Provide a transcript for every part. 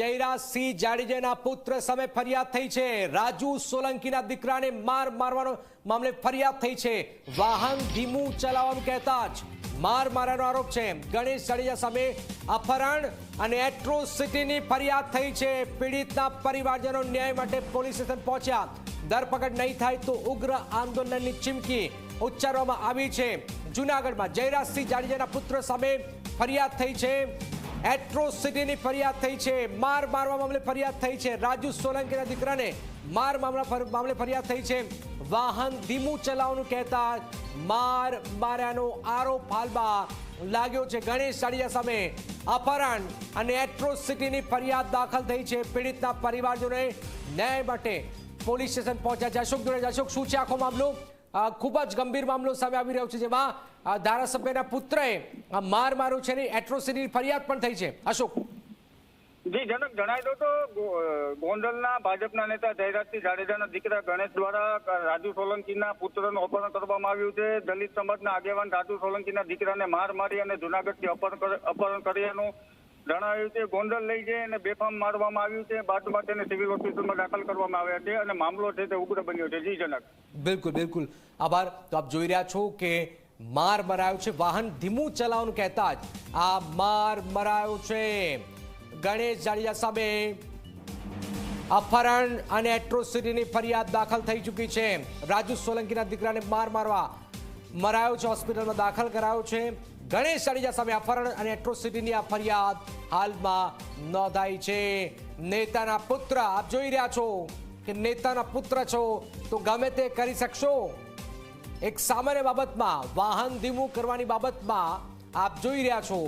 જયરાજસિંહ જાડેજાના પુત્ર સામે ફરિયાદ થઈ છે. રાજુ સોલંકીના દીકરાને માર મારવાનો મામલે ફરિયાદ થઈ છે. વાહન ધીમું ચલાવવાનું કહેતા જ માર મારવાનો આરોપ છે. ગણેશ જાડેજા સામે અપહરણ અને એટ્રોસિટીની ફરિયાદ થઈ છે. પીડિતના પરિવારજનો ન્યાય માટે પોલીસ સ્ટેશન પહોંચ્યા. ધરપકડ નહીં થાય તો ઉગ્ર આંદોલનની ચીમકી ઉચ્ચારવામાં આવી છે. જુનાગઢમાં જયરાજસિંહ જાડેજાના પુત્ર સામે ફરિયાદ થઈ છે. એટ્રોસિટીની ફરિયાદ થઈ છે. માર મારવા મામલે ફરિયાદ થઈ છે. રાજુ સોલંકીના દીકરાને માર મામલા મામલે ફરિયાદ થઈ છે. વાહન ધીમું ચલાવવાનું કહેતા માર માર્યાનો આરોપ હાલમાં લાગ્યો છે. ગણેશ સાડિયા સામે અપહરણ અને એટ્રોસિટીની ફરિયાદ દાખલ થઈ છે. પીડિતના પરિવારજોને ન્યાય માટે પોલીસ સ્ટેશન પહોંચ્યા છે. અશોક જોડે, અશોક, શું છે આખો મામલો? ખૂબ જ ગંભીર મામલો સામે આવી રહ્યો છે, જેમાં ધારાસભ્યના પુત્રએ માર માર્યો છે ને એટ્રોસિટીની ફરિયાદ પણ થઈ છે. અશોક. જી, જનક, જણાવી દો તો ગોંડલના ભાજપના નેતા જયરાજસિંહ જાડેજાના દીકરા ગણેશ દ્વારા રાજુ સોલંકીના પુત્રનું અપહરણ કરવામાં આવ્યું છે. દલિત સમાજના આગેવાન રાજુ સોલંકીના દીકરાને માર મારી અને જુનાગઢથી અપહરણ કર્યાનું જણાવ્યું છે, ગોંડલ લઈ જઈ અને બેફામ મારવામાં આવ્યું છે. બાદમાં તેને સિવિલ હોસ્પિટલમાં દાખલ કરવામાં આવ્યા છે અને મામલો છે તે ઉગ્ર બન્યો છે. જી જનક બિલકુલ બિલકુલ. આભાર. તો આપ જોઈ રહ્યા છો કે માર મરાયો છે. વાહન ધીમું ચલાવવાનું કહેતા જ આ માર મરાયો છે. ગણેશ જાડેજા સામે અપહરણ અને એટ્રોસિટીની ફરિયાદ દાખલ થઈ ચૂકી છે. રાજુ સોલંકીના દીકરાને માર મારવા મરાયો છે, હોસ્પિટલમાં દાખલ કરાયો છે. ગણેશ જાડેજા સામે અપહરણ અને એટ્રોસિટીની આ ફરિયાદ હાલમાં નોંધાઈ છે. નેતાના પુત્ર, આપ જોઈ રહ્યા છો કે નેતાના પુત્ર છો, તો ગમે તે કરી શકશો. એક સામાન્ય બાબતમાં, વાહન ધીમું કરવાની બાબતમાં આપ જોઈ રહ્યા છો.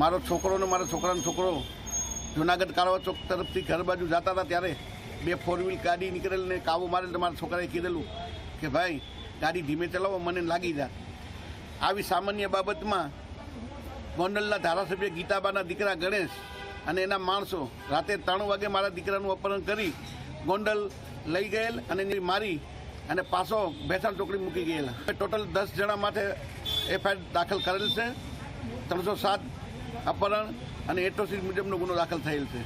મારો છોકરો ને મારા છોકરાનો છોકરો જુનાગઢ કારવા ચોક તરફથી ઘર બાજુ જતા હતા ત્યારે બે ફોર વ્હીલ ગાડી નીકળેલ ને કાબુ મારેલ તમારા મારા છોકરાએ કીધેલું કે ભાઈ, ગાડી ધીમે ચલાવો, મને લાગી જા આવી સામાન્ય બાબતમાં ગોંડલના ધારાસભ્ય ગીતાબાના દીકરા ગણેશ અને એના માણસો રાતે ત્રણ વાગે મારા દીકરાનું અપહરણ કરી ગોંડલ લઈ ગયેલ અને મારી અને પાછો ભેસાણ ચોકડી મૂકી ગયેલા. ટોટલ દસ જણા માટે એફઆઈઆર દાખલ કરેલ છે. ત્રણસો સાત અપહરણ અને એટ્રોસિટી મુજબનો ગુનો દાખલ થયેલ છે.